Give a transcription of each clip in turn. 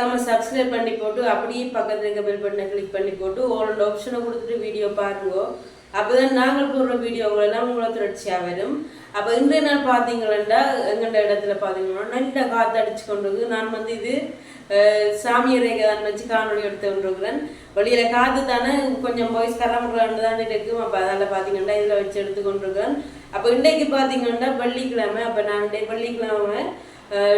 மறக்காம சப்ஸ்கிரைப் பண்ணி போட்டு அப்படியே பக்கத்தில் இருக்க பெல் பட்டனை கிளிக் பண்ணி போட்டு ஓலோட ஆப்ஷனை கொடுத்துட்டு வீடியோ பாருங்க. அப்போதான் நாங்கள் போடுற வீடியோகள் எல்லாம் உங்களை தொடர்ச்சியாக வரும். அப்போ இன்றைய நாள் பார்த்தீங்களா எங்கள்ட இடத்துல பார்த்தீங்கன்னா நல்ல காற்று அடிச்சு கொண்டு நான் வந்து இது அஹ், தான் வச்சு காணொலி எடுத்து கொண்டிருக்கிறேன். வழியில் காற்று தானே கொஞ்சம் வாய்ஸ் கரம்புறான்னு தான் இருக்கும் அப்போ அதால் பார்த்தீங்கன்னா இதில் வச்சு எடுத்து கொண்டிருக்கிறேன். அப்போ இன்றைக்கு பார்த்தீங்கன்னா வெள்ளிக்கிழமை. அப்போ நான் இன்றைக்கு வெள்ளிக்கிழமை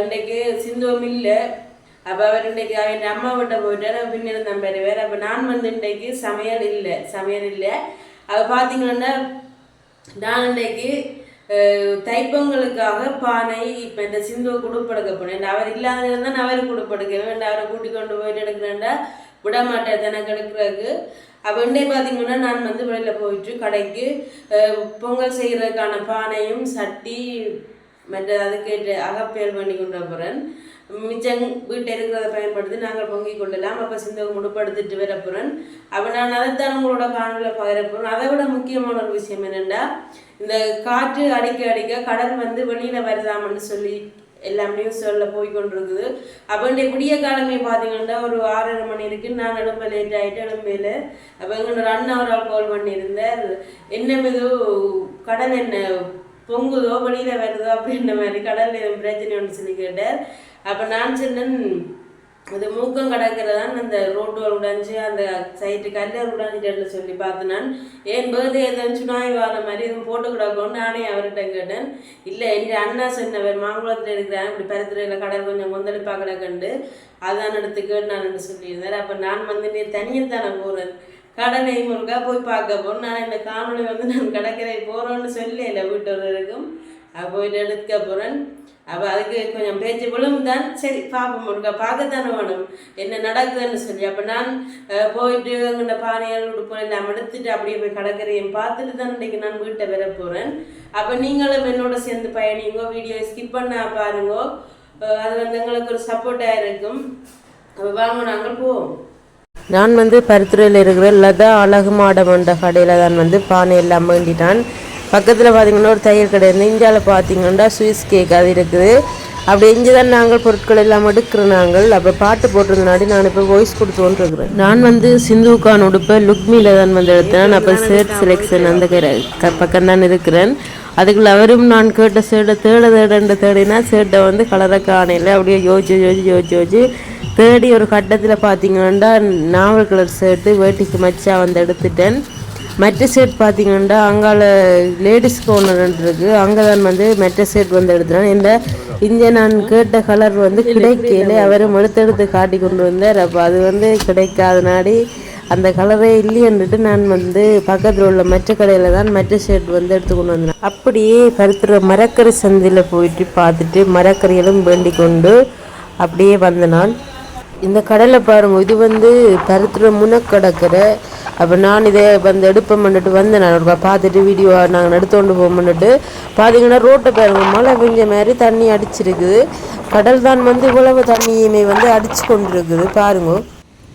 இன்றைக்கு சிந்துவம் இல்லை. அப்போ அவர் இன்றைக்கு அவன் அம்மா விட்ட போயிட்டார். பின்னர் நம்பர் வேறு அப்போ நான் வந்து இன்றைக்கு சமையல் இல்லை சமையல் இல்லை. அப்போ பார்த்தீங்கன்னா நான் இன்றைக்கு தைப்பொங்கலுக்காக பானை இப்போ இந்த சிந்துவை கொடுப்படுக்க போனேன் அவர் இல்லாத இருந்தால் தான் அவருக்கு வேண்டாம் அவரை கூட்டி கொண்டு போயிட்டு எடுக்கிறேன்டா. விட மாட்டேன் எனக்கு எடுக்கிறதுக்கு அப்போ இன்றைய பார்த்தீங்கன்னா நான் வந்து வெளியில் போயிட்டு கடைக்கு பொங்கல் செய்கிறதுக்கான பானையும் சட்டி மற்ற அதுக்கு அகப்பேல் பண்ணி கொண்டு போகிறேன் மிச்சம் வீட்டில் இருக்கிறத பயன்படுத்தி நாங்கள் பொங்கிக் கொள்ளலாம். அப்போ சிந்தகம் முடுப்படுத்திட்டு வர போகிறேன் அப்போ நான் அதைத்தான் உங்களோட காணொலியில் பகிர போகிறேன் அதை விட முக்கியமான ஒரு விஷயம் என்னென்னா இந்த காற்று அடிக்க அடிக்க கடல் வந்து வெளியில் வருதாமன்னு சொல்லி எல்லாம் நியூஸ்களில் போய் கொண்டிருக்குது. அப்போ இந்த விடிய காலமே பார்த்தீங்கன்னா ஒரு ஆறரை மணி இருக்கு நான் எழும்ப லேட் ஆகிட்டு எழும்பையில் அப்போ எங்களோட அண்ணா ஒரு ஆள் கால் பண்ணியிருந்தேன் என்ன இது கடல் என்ன பொங்குதோ வெளியில் வருதோ அப்படின்ற மாதிரி கடலில் எதுவும் பிரச்சனை ஒன்று சொல்லி கேட்டார். அப்போ நான் சொன்னேன் அது மூக்கம் கடக்கிறதான் அந்த ரோட்டு உடைஞ்சு அந்த சைட்டு கல்லர் உடைஞ்சிட்டு சொல்லி பார்த்து நான் ஏன் பேர்தே எதுவும் சுனாய் வர மாதிரி எதுவும் போட்டு கிடக்கும்னு நானே அவர்கிட்ட கேட்டேன். இல்லை என் அண்ணா சொன்னவர் மாங்குளத்தில் இருக்கிறான் இப்படி பருத்துறையில் கடல் கொஞ்சம் கொந்தளிப்பாக கிடக்குண்டு. அதான் எடுத்து கேட்டு நான் சொல்லியிருந்தார். அப்போ நான் வந்து நீ தனியாக தானே போகிறேன் கடனை முருகா போய் பார்க்க போகணும் நான் இந்த காணொலி வந்து நான் கடற்கரை போகிறோன்னு சொல்லல வீட்டோருக்கும் அப்போ போயிட்டு எடுக்க போகிறேன் அப்போ அதுக்கு கொஞ்சம் பேச்சு விழும் தான். சரி பார்ப்போம் முருகா பார்க்கத்தானே வேணும். என்ன நடக்குதுன்னு சொல்லி. அப்போ நான் போயிட்டு அங்கே பானைகள் உடுப்பு எல்லாம் எடுத்துட்டு அப்படியே போய் கடற்கரையும் பார்த்துட்டு தான் இன்றைக்கு நான் வீட்டை வர போகிறேன் அப்போ நீங்களும் என்னோட சேர்ந்து பயணிங்கோ வீடியோ ஸ்கிப் பண்ண பாருங்கோ. அது வந்து எங்களுக்கு ஒரு சப்போர்ட்டாக இருக்கும். அப்போ வாங்க நாங்கள் போவோம். நான் வந்து பருத்துறையில் இருக்கிற லதா அழகு மாட மண்ட கடையில் தான் வந்து பானை எல்லாம் வேண்டிட்டான். பக்கத்தில் பார்த்தீங்கன்னா ஒரு தையல் கடை இருந்து இந்தியாவில் பார்த்தீங்கன்னா ஸ்வீஸ் கேக் அது இருக்குது. அப்படி இங்கே தான் நாங்கள் பொருட்கள் எல்லாம் எடுக்கிறோம் நாங்கள். அப்போ பாட்டு போட்டிருந்தனாடி நான் இப்போ வாய்ஸ் கொடுத்தோன்னு இருக்கிறேன் நான் வந்து சிந்துக்கான் உடுப்பை லுக்மியில் தான் வந்து எடுத்தேன். அப்போ ஷர்ட் செலெக்ஷன் அந்த பக்கம் தான் இருக்கிறேன். அதுக்குள்ள அவரும் நான் கேட்ட ஷர்ட்டை தேட தேடன்ற தேடினா ஷர்ட்டை வந்து கலரை காணையில் அப்படியே யோசிச்சு யோசிச்சு யோசிச்சு யோசிச்சு தேடி ஒரு கட்டத்தில் பார்த்தீங்கன்னா நாவல் கலர் ஷர்ட்டு வேட்டிக்கு மச்சா வந்து எடுத்துட்டேன். மற்ற ஷர்ட் பார்த்தீங்கன்னா அங்கால லேடிஸ் இருக்கு. அங்கே தான் வந்து மற்ற ஷர்ட் வந்து எடுத்தேன் இந்த இங்கே நான் கேட்ட கலர் வந்து கிடைக்கல அவரும் எடுத்து எடுத்து காட்டி கொண்டு வந்தார். அப்போ அது வந்து கிடைக்காதனாடி அந்த கலரே இல்லைன்னுட்டு நான் வந்து பக்கத்தில் உள்ள மற்ற கடையில் தான் மற்ற ஷர்ட் வந்து எடுத்து கொண்டு வந்தேன். அப்படியே பருத்துற மரக்கறி சந்தையில் போயிட்டு பார்த்துட்டு மரக்கறிகளும் வேண்டி கொண்டு அப்படியே வந்த நான் இந்த கடலை பாருங்க இது வந்து பருத்துற முனக்கடற்கரை. அப்போ நான் இதை வந்து எடுப்பேன் பண்ணிட்டு வந்தேன் நான் ஒரு பார்த்துட்டு வீடியோ நாங்கள் எடுத்துக்கொண்டு போக பண்ணிட்டு பார்த்தீங்கன்னா ரோட்டை பாருங்க மழை பெஞ்ச மாதிரி தண்ணி அடிச்சிருக்குது. கடல் தான் வந்து இவ்வளவு தண்ணியுமே வந்து அடிச்சு கொண்டு இருக்குது பாருங்க.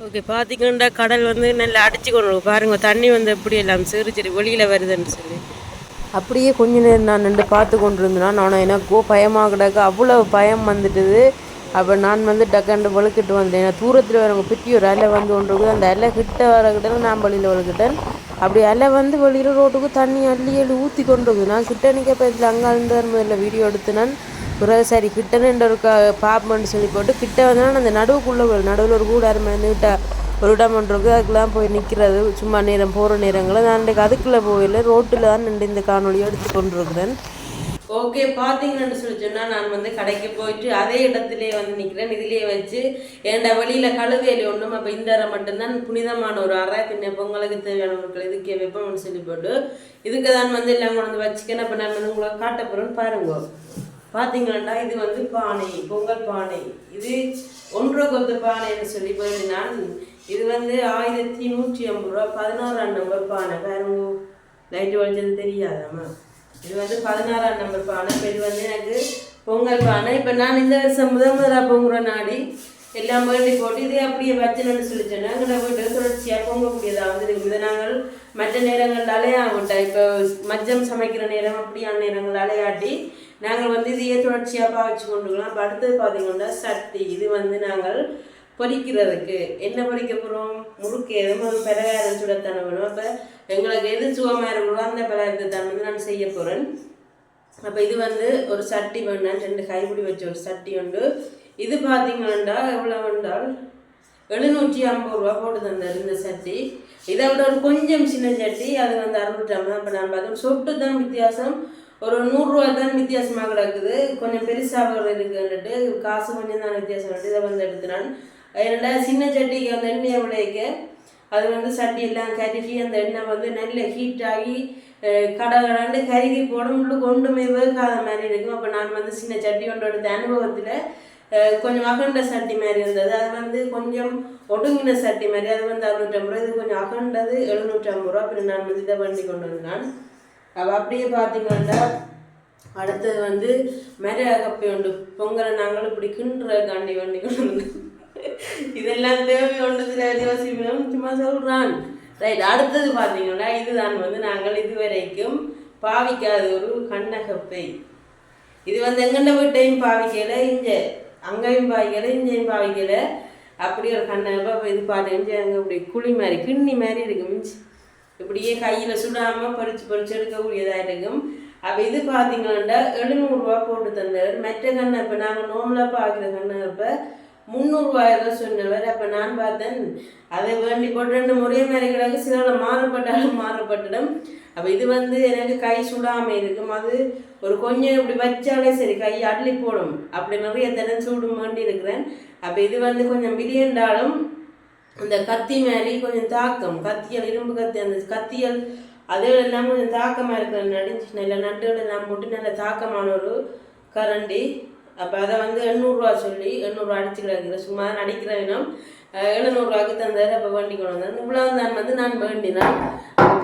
ஓகே பார்த்தீங்கன்னா கடல் வந்து நல்லா அடிச்சு கொண்டு பாருங்கள் பாருங்க தண்ணி வந்து எப்படி எல்லாம் சிறு சிறு வெளியில் வருதுன்னு சொல்லி. அப்படியே கொஞ்ச நேரம் நான் நின்று பார்த்து கொண்டு இருந்தேன் நான் எனக்கோ பயமாக கிடக்கு அவ்வளோ பயம் வந்துட்டுது. அப்போ நான் வந்து டக்கண்டு வழுக்கிட்டு வந்தேன். ஏன்னா தூரத்தில் வரவங்க பிட்டி ஒரு அலை வந்து ஒன்று இருக்குது. அந்த அலை கிட்ட வரக்கிட்ட நான் வழியில் வழுக்கிட்டேன். அப்படி அலை வந்து வெளியில் ரோட்டுக்கு தண்ணி அள்ளி அள்ளி ஊற்றி கொண்டு இருக்குது. நான் கிட்ட நிற்க பக்கத்தில் அங்கே இருந்து முதல்ல வீடியோ எடுத்து நான். பிறகு சரி கிட்ட நின்று ஒரு பாப்பேன்னு சொல்லி போட்டு கிட்ட வந்தாலும் அந்த நடுவுக்குள்ளே நடுவில் ஒரு கூடாரம் நீட்டா ஒரு இடம் ஒன்று அதுக்கெல்லாம் போய் நிற்கிறது சும்மா நேரம் போகிற நேரங்களில் நான் இன்றைக்கு அதுக்குள்ளே போகல. ரோட்டில் தான் நின்று இந்த காணொலியை எடுத்து கொண்டிருக்கிறேன். ஓகே பார்த்தீங்கன்னு சொல்லி சொன்னால் நான் வந்து கடைக்கு போயிட்டு அதே இடத்துலேயே வந்து நிற்கிறேன் இதுலேயே வச்சு ஏன்டா வெளியில் கழுவேலி ஒன்றும் அப்போ இந்த அறை மட்டும்தான். புனிதமான ஒரு அறை. பின்ன பொங்கலுக்கு தேவையான பொருட்கள் இதுக்கே வைப்போம்னு சொல்லி போட்டு இதுக்கு தான் வந்து எல்லாம் கொண்டு வந்து வச்சுக்கணும் அப்போ நான் வந்து உங்களை காட்ட போகிறேன்னு பாருங்க. பார்த்தீங்கன்னா இது வந்து பானை பொங்கல் பானை. இது ஒன்றோ கொத்து பானைன்னு சொல்லி போயிட்டு நான் இது வந்து ஆயிரத்தி நூற்றி ஐம்பது ரூபா பதினாறாம் நம்பர் பானை. பாருங்க லைட்டு வலிச்சது தெரியாதாம்மா? இது வந்து பதினாறாம் நம்பர் பானை. இப்போ இது வந்து எனக்கு பொங்கல் பானை. இப்போ நான் இந்த வருஷம் முதல் முதலாக பொங்குற நாடி எல்லாம் வேண்டி போட்டு இதே அப்படியே வச்சணும்னு சொல்லி சொன்னாங்க எங்களை வீட்டு தொடர்ச்சியாக பொங்கக்கூடியதாக வந்து இருக்குது இதை நாங்கள் மற்ற நேரங்கள் அலையா இப்போ மச்சம் சமைக்கிற நேரம் அப்படியான நேரங்கள் அலையாட்டி நாங்கள் வந்து இதையே தொடர்ச்சியாக பாவிச்சு கொண்டுக்கலாம். அப்போ அடுத்தது பார்த்தீங்கன்னா சட்டி. இது வந்து நாங்கள் பொறிக்கிறதுக்கு. என்ன பொரிக்க போகிறோம் முறுக்கு எதுவும் ஒரு பலகாரம் சுடத்தானே வேணும் அப்போ எங்களுக்கு எது சுகமாக இருக்கிறதோ அந்த பலகாரத்தை தான் வந்து நான் செய்ய போகிறேன் அப்போ இது வந்து ஒரு சட்டி வேணாம் ரெண்டு கைப்பிடி வச்ச ஒரு சட்டி உண்டு. இது பார்த்தீங்கன்னா எவ்வளோ வேண்டால் எழுநூற்றி ஐம்பது ரூபா போட்டு தந்தார் இந்த சட்டி. இதை விட ஒரு கொஞ்சம் சின்ன சட்டி. அது வந்து அறுநூற்றி ஐம்பது. அப்போ நான் பார்த்தோம் சொட்டு தான் வித்தியாசம். ஒரு நூறுரூவா தான் வித்தியாசமாக கிடக்குது. கொஞ்சம் பெருசாக இருக்குன்னுட்டு காசு கொஞ்சம் தான் வித்தியாசம் இதை வந்து எடுத்துனான் என்னடா சின்ன சட்டிக்கு அந்த எண்ணெயை விளைவிக்க அது வந்து சட்டி எல்லாம் கருகி அந்த எண்ணெய் வந்து நல்ல ஹீட் ஆகி கடை கடாண்டு கருகி போடும் கொண்டுமே ஒன்றுமே வேகாத மாதிரி இருக்கும். அப்போ நான் வந்து சின்ன சட்டி ஒன்று எடுத்த அனுபவத்தில் கொஞ்சம் அகண்ட சட்டி மாதிரி இருந்தது. அது வந்து கொஞ்சம் ஒடுங்கின சட்டி மாதிரி. அது வந்து அறுநூற்றம்பது ரூபா இது கொஞ்சம் அகண்டது எழுநூற்றம்பது ரூபா அப்புறம் நான் வந்து இதை வண்டி கொண்டு வந்தான். அப்போ அப்படியே பார்த்தீங்கன்னா அடுத்தது வந்து மர கப்பை உண்டு. பொங்கலை நாங்களும் இப்படி கிண்டுற காண்டி வண்டி கொண்டு இதெல்லாம் தேவை ஒன்றதுல யோசிக்கணும் சும்மா சொல்கிறான் ரைட் அடுத்தது பார்த்தீங்கன்னா இதுதான் வந்து நாங்கள் இதுவரைக்கும் பாவிக்காத ஒரு கண்ணகப்பை. இது வந்து எங்கண்ட வீட்டையும் பாவிக்கலை இங்கே. அங்கேயும் பாவிக்கலை இங்கேயும் பாவிக்கலை. அப்படி ஒரு கண்ணகப்பை இது இது பார்த்தீங்கன்னா அங்கே இப்படி குழி மாதிரி கிண்ணி மாதிரி இருக்கும் மிஞ்சி. இப்படியே கையில் சுடாமல் பறித்து பறித்து எடுக்கக்கூடியதாக இருக்கும் அப்போ இது பார்த்தீங்கன்னா எழுநூறுரூவா போட்டு தந்தவர். மற்ற கண்ணை இப்போ நாங்கள் நோம்பலாக பார்க்குற கண்ணை இப்போ முந்நூறுரூவாயிரம் சொன்னவர். அப்போ நான் பார்த்தேன் அதை வேண்டி போட்டு ரெண்டு முறையே மாதிரி கிடக்கு. சில மாறுபட்டாலும் மாறுபட்டுடும். அப்போ இது வந்து எனக்கு கை சுடாமல் இருக்கும். அது ஒரு கொஞ்சம் இப்படி வச்சாலே சரி கை அள்ளி போடும். அப்படி நிறைய தினம் சூடும் வேண்டி இருக்கிறேன். அப்போ இது வந்து கொஞ்சம் பிரியண்டாலும் அந்த கத்தி மாதிரி கொஞ்சம் தாக்கம் கத்தியல் இரும்பு கத்தி அந்த கத்தியல் அதுகள் எல்லாம் கொஞ்சம் தாக்கமாக இருக்கிற நடிச்சு நல்ல நட்டுகள் எல்லாம் போட்டு நல்ல தாக்கமான ஒரு கரண்டி. அப்போ அதை வந்து எண்ணூறுரூவா சொல்லி எண்ணூறுரூவா அடிச்சு கிடக்குது. சும்மா நடிக்கிற இனம். எழுநூறுரூவாக்கு தந்தார். அப்போ வண்டி கொண்டு வந்தார். இவ்வளோ தான் வந்து நான் வேண்டினான்.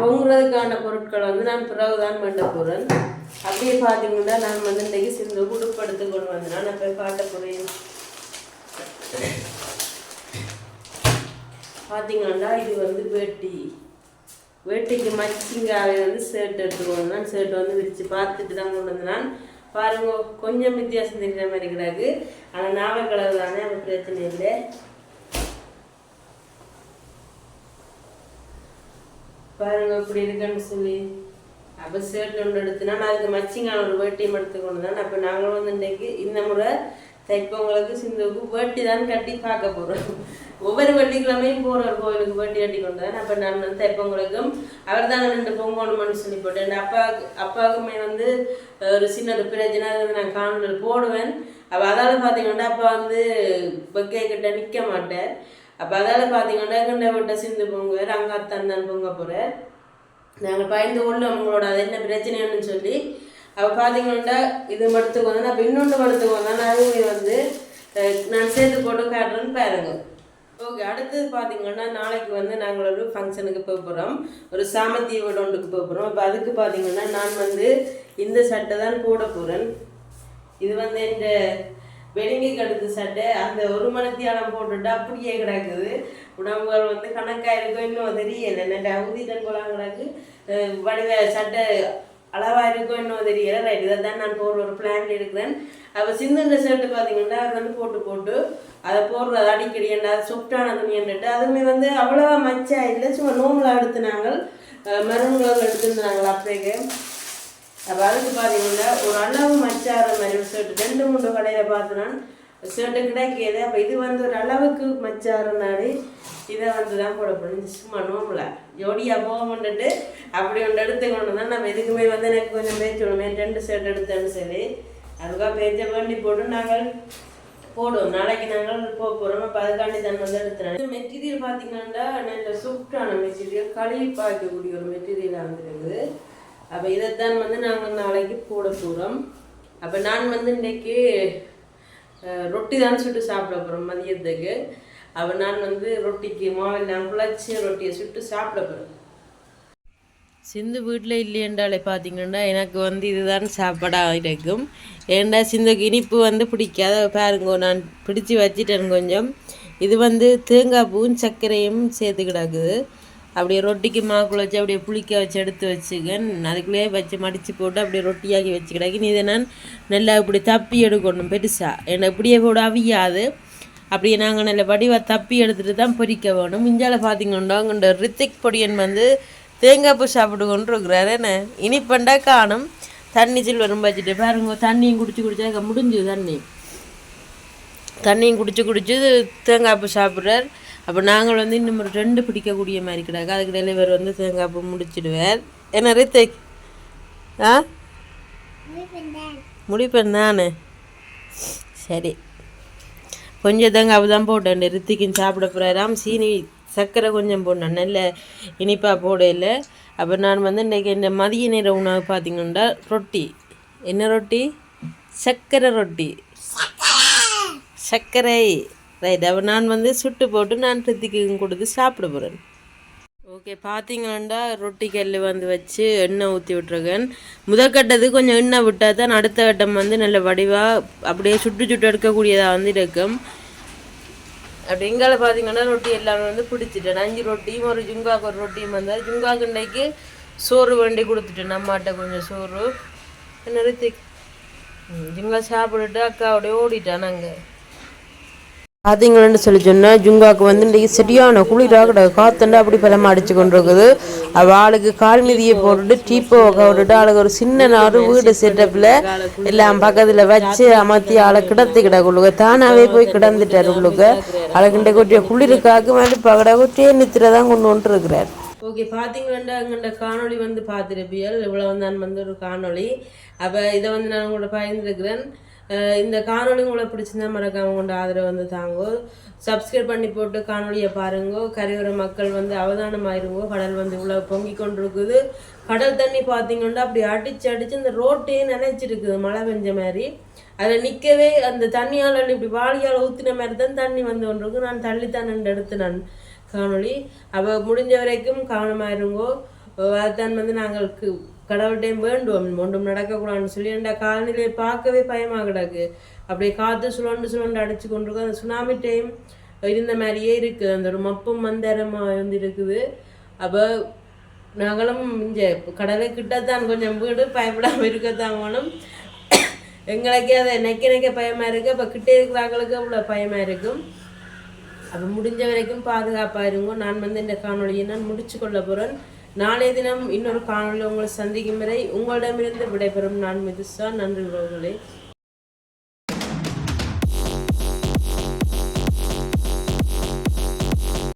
பொங்குறதுக்கான பொருட்களை வந்து நான் பிறகு தான் வேண்ட போகிறேன் அப்படியே பார்த்தீங்கன்னா நான் வந்து இன்றைக்கு சிந்து உடுப்படுத்து கொண்டு வந்தேன். நான் போய் காட்ட போகிறேன் பார்த்தீங்கன்னா இது வந்து வேட்டி. வேட்டிக்கு மச்சிங்காவை வந்து ஷர்ட் எடுத்துட்டு நான் ஷர்ட் வந்து விரித்து பார்த்துட்டு தான் கொண்டு வந்தான். பாருங்க கொஞ்சம் வித்தியாசம் தெரிகிற மாதிரி கிடக்கு. ஆனால் நாவல் கலர் தானே அது பிரச்சனை இல்லை. பாருங்க இப்படி இருக்குன்னு சொல்லி. அப்போ ஷர்ட் ஒன்று எடுத்துனா நான் அதுக்கு மச்சிங்கான ஒரு வேட்டியும் எடுத்துக்கொண்டு தான் அப்போ நாங்களும் வந்து இன்றைக்கு இந்த முறை தைப்பவங்களுக்கு சிந்துவுக்கு வேட்டி தான் கட்டி பார்க்க போகிறோம் ஒவ்வொரு வெள்ளிக்கிழமையும் போகிறார் கோயிலுக்கு வேட்டி கட்டி கொண்டு தான் அப்போ நான் வந்து தைப்பொங்கலுக்கும் அவர் தான் ரெண்டு பொங்கோணுமான்னு சொல்லி போட்டேன் என் அப்பாவுக்குமே வந்து ஒரு சின்ன ஒரு பிரச்சனை வந்து நான் காணொலியில் போடுவேன். அப்போ அதால் பார்த்தீங்கன்னா அப்பா வந்து பக்கே கிட்ட நிற்க மாட்டேன் அப்போ அதால் பார்த்தீங்கன்னா கண்ட விட்ட சிந்து பொங்குவார் அங்கே அத்தான் தான் பொங்க போகிறார் நாங்கள் பயந்து கொள்ள அவங்களோட அது என்ன பிரச்சனைன்னு சொல்லி அப்போ பார்த்தீங்கன்னா இது மடுத்துக்கு வந்தேன் அப்போ இன்னொன்று மடுத்துக்கு வந்தேன் அதுவுமே வந்து நான் சேர்த்து போட்டு காட்டுறேன்னு பாருங்கள் ஓகே அடுத்தது பார்த்தீங்கன்னா நாளைக்கு வந்து நாங்கள் ஒரு ஃபங்க்ஷனுக்கு போக போகிறோம் ஒரு சாமந்தி வீடு ஒன்றுக்கு போக போகிறோம் இப்போ அதுக்கு பார்த்தீங்கன்னா நான் வந்து இந்த சட்டை தான் போட போகிறேன் இது வந்து இந்த வெடிங்கி கடுத்து சட்டை அந்த ஒரு மணித்தியாலம் போட்டுட்டு அப்படியே கிடக்குது. உடம்புகள் வந்து கணக்காக இருக்கும் இன்னும் தெரியல. என்ன ஊதிட்டன் போலாம் கிடக்கு. வடிவ சட்டை அளவாக இருக்கும் இன்னும் தெரியல. ரைட் இதை தான் நான் போடுற ஒரு பிளான் இருக்கிறேன். அப்போ சிந்துன்ற ஷர்ட்டு பார்த்தீங்கன்னா அது வந்து போட்டு போட்டு அதை போடுறது அடிக்கடி என்ன அது சொப்டான அதுவுமே வந்து அவ்வளோவா மச்சா இல்லை சும்மா நோம்பலாக எடுத்துனாங்க மெரூன் கலர் எடுத்துருந்தாங்க அப்படியே. அப்போ அதுக்கு பார்த்தீங்கன்னா ஒரு அளவு மச்சாகிற மாதிரி ஒரு ஷர்ட் ரெண்டு மூன்று கடையில் பார்த்தேன் ஷர்ட்டு கிடைக்கிது அப்போ இது வந்து ஒரு அளவுக்கு மச்சாரனாடி இதை வந்து தான் போட போகிறேன் சும்மா நோம்பல ஜோடியாக போக மாட்டுட்டு அப்படி ஒன்று எடுத்து கொண்டு தான் நம்ம எதுக்குமே வந்து எனக்கு கொஞ்சம் பேச்சணுமே ரெண்டு ஷர்ட் எடுத்தேன்னு சொல்லி அதுக்காக பேச்ச வேண்டி போட்டு நாங்கள் போடுவோம். நாளைக்கு நாங்கள் போக போகிறோம் அப்போ அதுக்காண்டி தான் வந்து எடுத்துறேன். மெட்டீரியல் பார்த்தீங்கன்னா நல்ல சூப்பரான மெட்டீரியல் கழுவி பார்க்கக்கூடிய ஒரு மெட்டீரியலாக வந்துருக்குது அப்போ இதைத்தான் வந்து நாங்கள் நாளைக்கு போட போகிறோம் அப்போ நான் வந்து இன்னைக்கு ரொட்டி தான் சுட்டு சாப்பிட போகிறோம் மதியத்துக்கு. அப்போ நான் வந்து ரொட்டிக்கு மாவெல்லாம் குழச்சி ரொட்டியை சுட்டு சாப்பிட போகிறேன் சிந்து வீட்டில் இல்லையென்றாலே பார்த்தீங்கன்னா எனக்கு வந்து இதுதான் சாப்பாடாக இருக்கும். ஏன்டா சிந்துக்கு இனிப்பு வந்து பிடிக்காத பாருங்க நான் பிடிச்சி வச்சிட்டேன் கொஞ்சம். இது வந்து தேங்காய் பூவும் சர்க்கரையும் சேர்த்து கிடக்குது அப்படியே ரொட்டிக்கு மாக்குள்ள வச்சு அப்படியே புளிக்க வச்சு எடுத்து வச்சுக்கன். அதுக்குள்ளேயே வச்சு மடித்து போட்டு அப்படியே ரொட்டியாக்கி வச்சுக்கிடாக்கி நீ இதை நான் நல்லா இப்படி தப்பி எடுக்கணும் பெருசாக என்னை இப்படியே போட அவியாது. அப்படியே நாங்கள் நல்ல வடிவாக தப்பி எடுத்துகிட்டு தான் பொரிக்க வேணும். இஞ்சால பார்த்தீங்கன்னா அங்கே ரித்திக் பொடியன் வந்து தேங்காய் பூ சாப்பிட்டு கொண்டு இருக்கிறாரு. என்ன? இனிப்பண்டா காணும். தண்ணி சில்வரும் வச்சுட்டு பாருங்க தண்ணியும் குடிச்சு குடிச்சா முடிஞ்சு தண்ணி. தண்ணியும் குடிச்சு குடிச்சு தேங்காய் பூ சாப்பிட்றாரு. அப்போ நாங்கள் வந்து இன்னும் ஒரு ரெண்டு பிடிக்கக்கூடிய மாதிரி கிடக்கு. அதுக்கு டெலிவர் வந்து தேங்காய் பூ முடிச்சிடுவார். என்ன ரித்திக் ஆ? முடிப்பேன் நான் சரி. கொஞ்சம் தேங்காய் தான் போட்டேன். ரித்திக்கும் சாப்பிட போகிறாராம் சீனி சர்க்கரை கொஞ்சம் போடணும். நல்ல இனிப்பாக போடையில் அப்போ நான் வந்து இன்றைக்கி இந்த மதிய நேர உணவு பார்த்தீங்கன்னா ரொட்டி. என்ன ரொட்டி? சர்க்கரை ரொட்டி. சர்க்கரை. ரைட் நான் வந்து சுட்டு போட்டு நான் ரித்திக்கும் கொடுத்து சாப்பிட போகிறேன் ஓகே பார்த்தீங்கன்னா ரொட்டி கல் வந்து வச்சு எண்ணெய் ஊற்றி விட்ருக்கேன் முதற்கட்டது கொஞ்சம் எண்ணெய் விட்டால் தான் அடுத்த கட்டம் வந்து நல்ல வடிவாக அப்படியே சுட்டு சுட்டு எடுக்கக்கூடியதாக வந்து இருக்கும். அப்படி எங்கால பார்த்தீங்கன்னா ரொட்டி எல்லாமே வந்து பிடிச்சிட்டேன். அஞ்சு ரொட்டியும் ஒரு ஜுங்காக்கு ஒரு ரொட்டியும் வந்தால் ஜுங்காக்கு இன்றைக்கு சோறு வேண்டி கொடுத்துட்டேன். நம்மாட்ட கொஞ்சம் சோறு. என்ன ஜுங்கா சாப்பிட்டுட்டு அக்காவோடய ஓடிட்டான் நாங்கள் பார்த்தீங்களேன்னு சொல்லி சொன்னால் ஜுங்காவுக்கு வந்து இன்றைக்கி சரியான குளிராக கிடக்கு அப்படி பலமாக அடிச்சு கொண்டு இருக்குது அவள் ஆளுக்கு கால் மீதியை போட்டுட்டு டீப்போ விட்டுட்டு ஆளுக்கு ஒரு சின்ன நாடு வீடு செட்டப்பில் எல்லாம் பக்கத்தில் வச்சு அமர்த்தி ஆளை கிடத்து கிடக்குள்ளுக. தானாகவே போய் கிடந்துட்டார் உள்ளுக. ஆளுக்குண்ட கொட்டிய குளிருக்காக வந்து பகட கொட்டியே நித்திர தான் கொண்டு வந்துட்டு இருக்கிறார் ஓகே பார்த்தீங்களா எங்கள்ட காணொளி வந்து பார்த்துருப்பியல். இவ்வளோ தான் வந்து ஒரு காணொளி. அப்போ இதை வந்து நான் உங்களோட பகிர்ந்துருக்கிறேன் இந்த காணொளி உங்களை பிடிச்சிருந்தா மறக்காம கொண்டு ஆதரவு வந்து தாங்கோ. சப்ஸ்கிரைப் பண்ணி போட்டு காணொலியை பாருங்கோ. கரையோர மக்கள் வந்து அவதானமாயிருங்கோ. கடல் வந்து இவ்வளோ பொங்கி கொண்டிருக்குது. கடல் தண்ணி பார்த்தீங்கன்னா அப்படி அடிச்சு அடிச்சு இந்த ரோட்டையே நினைச்சிருக்குது. மழை பெஞ்ச மாதிரி. அதில் நிற்கவே அந்த தண்ணியால் இப்படி வாளியால் ஊற்றின மாதிரி தான் தண்ணி வந்து கொண்டிருக்கு. நான் தள்ளித்தான் நின்று எடுத்து நான் காணொளி. அப்போ முடிஞ்ச வரைக்கும் கவனமாயிருங்கோ. அதுதான் வந்து நாங்கள் கு- கடவுள்கிட்டையும் வேண்டுவோம் ஒன்றும் நடக்கக்கூடாதுன்னு சொல்லி அந்த காலநிலையை பார்க்கவே பயமாக கிடக்கு. அப்படியே காற்று சுழண்டு சுழண்டு அடிச்சு கொண்டிருக்கும் அந்த சுனாமி டைம் இருந்த மாதிரியே இருக்குது அந்த ஒரு மப்பும் மந்தரமாக வந்து இருக்குது அப்போ நாங்களும் இங்கே கடலை கிட்டத்தான் கொஞ்சம் வீடு பயப்படாமல் இருக்கத்தான் வேணும். எங்களுக்கே அதை நெக்க நெக்க பயமாக இருக்குது அப்போ கிட்டே இருக்கிறவங்களுக்கு அவ்வளோ பயமாக இருக்கும். அப்போ முடிஞ்ச வரைக்கும் பாதுகாப்பாக இருங்க. நான் வந்து இந்த காணொளியை நான் முடிச்சு கொள்ள போகிறேன் நாளைய தினம் இன்னொரு காணொலி உங்களை சந்திக்கும் வரை உங்களிடமிருந்து விடைபெறும் நான் மிதுசா. நன்றி உறவுகளே.